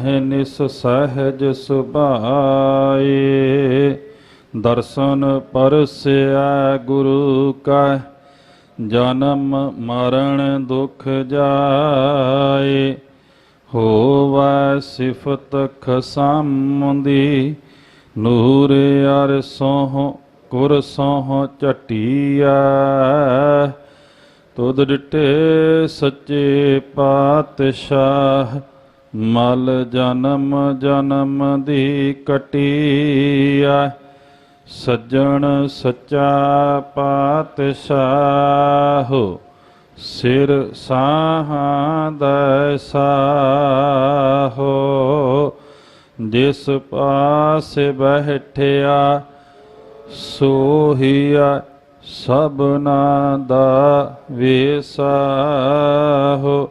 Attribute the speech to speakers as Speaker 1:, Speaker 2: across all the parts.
Speaker 1: ਹੈ ਨਿਸ ਸਹਿਜ ਸੁਭਾਏ, ਦਰਸ਼ਨ ਪਰਸਿਆ ਗੁਰੂ ਕਾ, ਜਨਮ ਮਰਨ ਦੁਖ ਜਾਏ। ਹੋਵੈ ਸਿਫਤ ਖਸਮਦੀ, ਨੂਰ ਅਰ ਸੋਹ ਕੁਰ ਸੋਹ ਚਟਿਆ ਤੁਧ ਡਿਟੇ ਸੱਚੇ ਪਾਤਸ਼ਾਹ ਮਲ ਜਨਮ ਜਨਮ ਦੀ ਕਟਿਆ ਸੱਜਣ ਸੱਚਾ ਪਾਤਸ਼ਾਹ, ਸਿਰ ਸਾਹਾਂ ਦੈਸਾ ਜਿਸ ਪਾਸ ਬੈਠਿਆ ਸੋਹੀਆ ਸਭਨਾ ਦਾ ਵੇਸਾਹੋ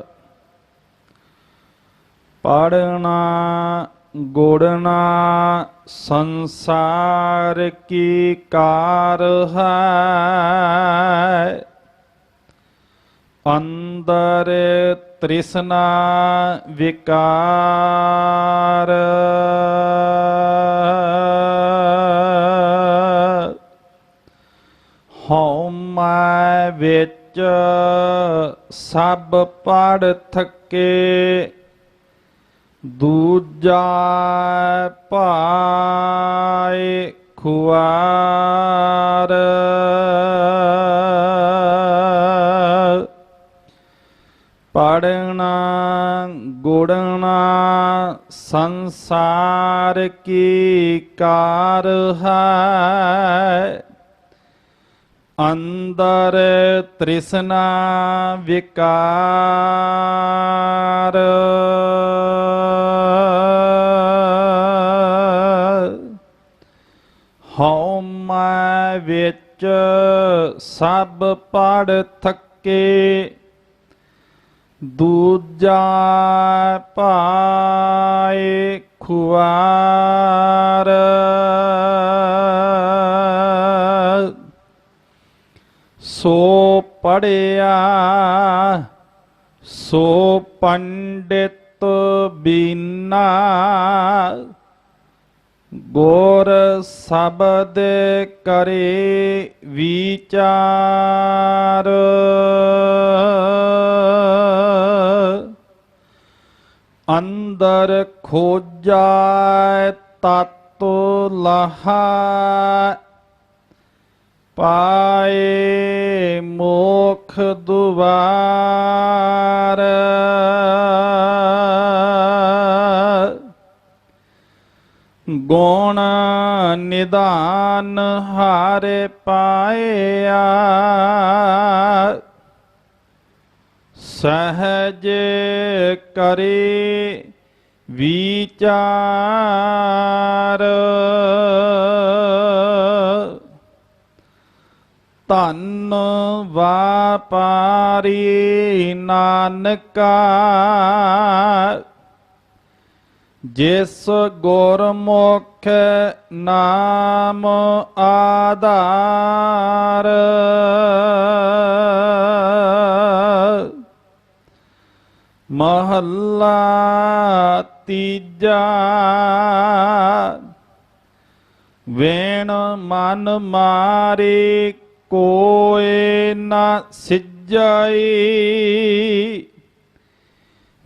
Speaker 1: ਪੜਨਾ ਗੋੜਨਾ ਸੰਸਾਰ ਕੀ ਕਾਰ ਹੈ? ਅੰਦਰ ਤ੍ਰਿਸ਼ਨਾ ਵਿਕਾਰ। ਹਉ ਮੈਂ ਵਿੱਚ ਸਭ ਪੜ ਥੱਕੇ ਦੂਜਾ ਭਾਏ ਖੁਆਰ। ਪੜਨਾ ਗੁੜਨਾ ਸੰਸਾਰ ਕੀ ਕਾਰ ਹੈ? ਅੰਦਰ ਤ੍ਰਿਸ਼ਨਾ ਵਿਕਾਰ। ਸਭ ਪੜ ਥੱਕੇ ਦੂਜਾ ਭਾਏ ਖੁਆਰ। ਸੋ ਪੜਿਆ ਸੋ ਪੰਡਿਤ ਬੀਨਾ ਗੋਰ ਸ਼ਬਦ ਕਰੇ ਵਿਚਾਰ। ਅੰਦਰ ਖੋਜਾਇ ਤਤ ਲਹਾ ਪਾਏ ਮੋਖ ਦੁਆਰ। ਗੁਣ ਨਿਦਾਨ ਹਾਰੇ ਪਾਇਆ। ਸਹਜ ਕਰੇ ਵਿਚਾਰ। ਧੰਨ ਵਾਪਾਰੀ ਨਾਨਕਾ। ਜਿਸ ਗੁਰਮੁਖ ਨਾਮ ਆਧਾਰ। ਮਹੱਲਾ ਤੀਜਾ। ਵੇਣ ਮਨ ਮਾਰੇ ਕੋਏ ਨਾ ਸਿੱਜਾਈ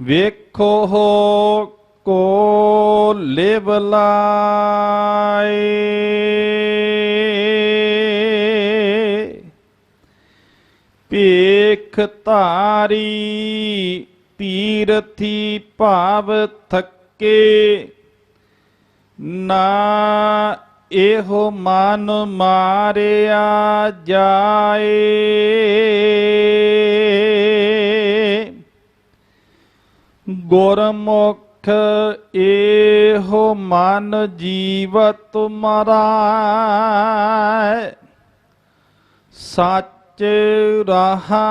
Speaker 1: ਵੇਖੋ ਹੋ ਕੋ ਲਿਵ ਲਾਏ। ਭੇਖ ਧਾਰੀ ਤੀਰਥੀ ਭਾਵ ਥੱਕੇ ਨਾ ਇਹੋ ਮਨ ਮਾਰਿਆ ਜਾਏ। ਗੁਰਮੁਖ ਇਹੋ ਮਨ ਜੀਵਤ ਮਰਾਏ ਸੱਚ ਰਹਾ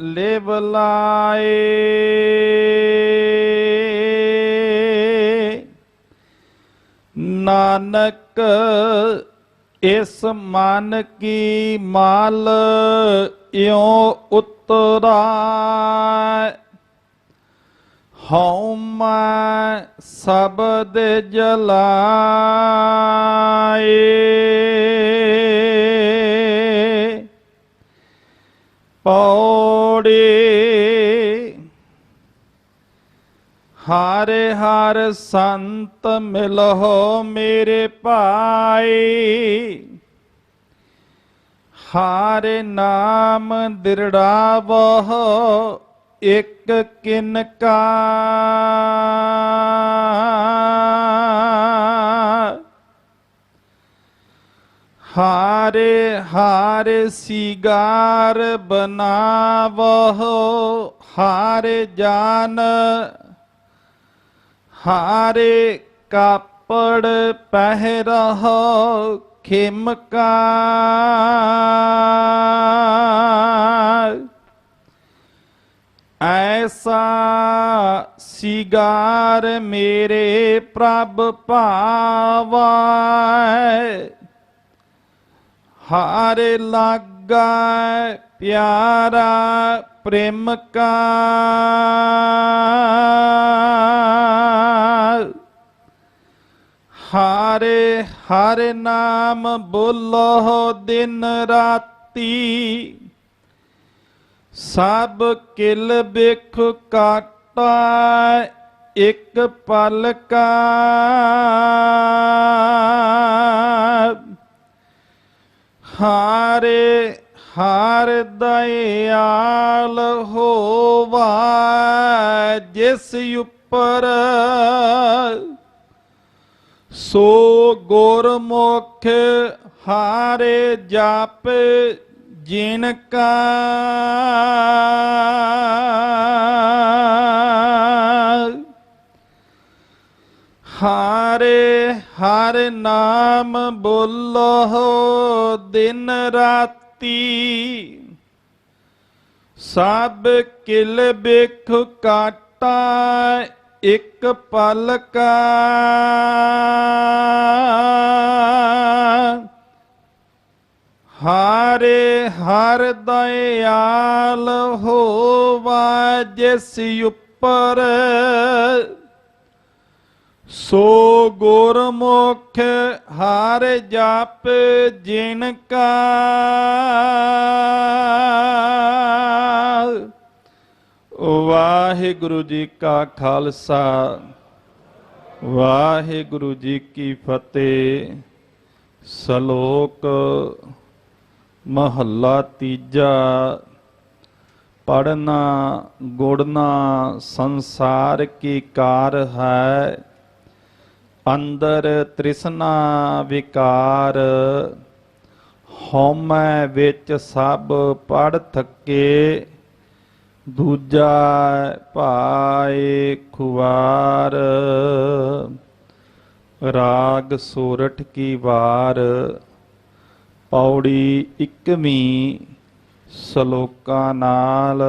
Speaker 1: ਲਿਵ ਲਾਏ। ਨਾਨਕ ਇਸ ਮਨ ਕੀ ਮਾਲ ਇਉ ਉਤਰਾ ਹਉ ਮੈਂ ਸਬਦ ਜਲਾਏ। ਪੌੜੀ ਹਾਰੇ ਹਰ ਸੰਤ ਮਿਲਹੁ ਮੇਰੇ ਭਾਈ। ਹਾਰੇ ਨਾਮ ਦਿਰੜਾਵਹ ਇਕ ਕਿਨ ਹਾਰੇ ਹਾਰੇ ਸਿਗਾਰ ਬਨਾਵਹੁ ਹਾਰੇ ਜਾਨ ਹਾਰੇ ਕਾਪੜ ਪਹਿਰਹੁ ਖਿਮਕਾ ਐਸਾ ਸਿਗਾਰ ਮੇਰੇ ਪ੍ਰਭ ਭਾਵੈ ਹਾਰੇ ਲਾਗਾ ਪਿਆਰਾ ਪ੍ਰੇਮ ਕਾ ਹਾਰੇ, ਹਰ ਨਾਮ ਬੋਲੋ ਦਿਨ ਰਾਤੀ। ਸਭ ਕਿਲ ਬਿਖ ਕਾਟਾ, ਇੱਕ ਪਲ ਕਾ। ਹਾਰੇ, ਹਾਰ ਦਇਆਲ ਹੋਵਾ, ਜਿਸ ਉੱਪਰ ਸੋ ਗੁਰਮੁਖ ਹਾਰੇ ਜਪ ਜਿਨ ਕਾ ਹਾਰੇ, ਹਰ ਨਾਮ ਬੋਲੋ ਦਿਨ ਰਾਤੀ। ਸਭ ਕਿਲ ਬਿਖ ਕਾਟਾ, ਇੱਕ ਪਲ ਕਾ। ਹਾਰੇ ਦਇਆਲ ਹੋਵਾ ਜਿਸ ਉੱਪਰ ਸੋ ਗੁਰਮੁਖ ਹਰ ਜਪ ਜਿਨ ਕਾ ਵਾਹਿਗੁਰੂ ਜੀ ਕਾ ਖਾਲਸਾ, ਵਾਹਿਗੁਰੂ ਜੀ ਕੀ ਫਤਿਹ। ਸ਼ਲੋਕ ਮਹੱਲਾ ਤੀਜਾ। ਪੜਨਾ ਗੁੜਨਾ ਸੰਸਾਰ ਕੀ ਕਾਰ ਹੈ। ਅੰਦਰ ਤ੍ਰਿਸ਼ਨਾ ਵਿਕਾਰ। ਹਉਮੈ ਵਿੱਚ ਸਭ ਪੜ ਥੱਕੇ। ਦੂਜਾ ਭਾਏ ਖੁਆਰ ਰਾਗ ਸੋਰਠ ਕੀ ਵਾਰ। ਪੌੜੀ ਇਕਵੀਂ ਸ਼ਲੋਕਾਂ ਨਾਲ।